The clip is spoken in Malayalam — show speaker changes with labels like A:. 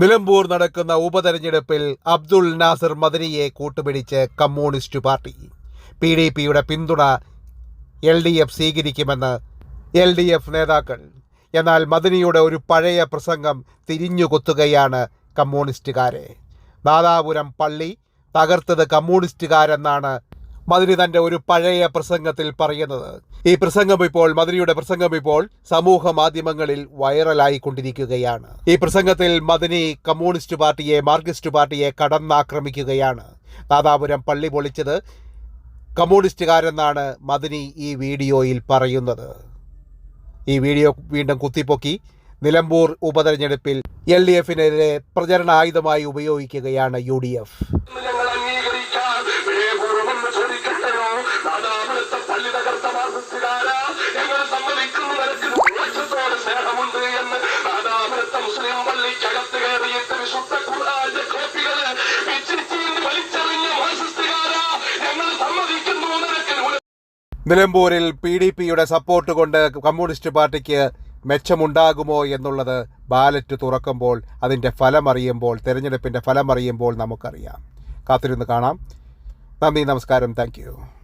A: നിലമ്പൂർ നടക്കുന്ന ഉപതെരഞ്ഞെടുപ്പിൽ അബ്ദുൾ നാസർ മദനിയെ കൂട്ടുപിടിച്ച് കമ്മ്യൂണിസ്റ്റ് പാർട്ടി. പി ഡി പിയുടെ പിന്തുണ എൽ ഡി എഫ് സ്വീകരിക്കുമെന്ന് എൽ ഡി എഫ് നേതാക്കൾ. എന്നാൽ മദനിയുടെ ഒരു പഴയ പ്രസംഗം തിരിഞ്ഞുകൊത്തുകയാണ് കമ്മ്യൂണിസ്റ്റുകാരെ. നാദാപുരം പള്ളി തകർത്തത് കമ്മ്യൂണിസ്റ്റുകാരെന്നാണ് മദനി തന്റെ ഒരു പഴയ പ്രസംഗത്തിൽ പറയുന്നത്. ഈ പ്രസംഗം ഇപ്പോൾ മദനിയുടെ പ്രസംഗം ഇപ്പോൾ സമൂഹ മാധ്യമങ്ങളിൽ വൈറലായി കൊണ്ടിരിക്കുകയാണ് ഈ പ്രസംഗത്തിൽ മദനി കമ്മ്യൂണിസ്റ്റ് പാർട്ടിയെ മാർക്സിസ്റ്റ് പാർട്ടിയെ കടന്നാക്രമിക്കുകയാണ്. നാദാപുരം പള്ളി പൊളിച്ചത് കമ്മ്യൂണിസ്റ്റുകാരെന്നാണ് മദനി ഈ വീഡിയോയിൽ പറയുന്നത്. ഈ വീഡിയോ വീണ്ടും കുത്തിപ്പൊക്കി നിലമ്പൂർ ഉപതെരഞ്ഞെടുപ്പിൽ എൽ ഡി എഫിനെതിരെ പ്രചരണ ആയുധമായി ഉപയോഗിക്കുകയാണ് യു ഡി എഫ്. നിലമ്പൂരിൽ പി ഡി പിയുടെ സപ്പോർട്ട് കൊണ്ട് കമ്മ്യൂണിസ്റ്റ് പാർട്ടിക്ക് മെച്ചമുണ്ടാകുമോ എന്നുള്ളത് ബാലറ്റ് തുറക്കുമ്പോൾ അതിന്റെ ഫലമറിയുമ്പോൾ തെരഞ്ഞെടുപ്പിന്റെ ഫലമറിയുമ്പോൾ നമുക്കറിയാം. കാത്തിരുന്ന് കാണാം. നന്ദി നമസ്കാരം. താങ്ക്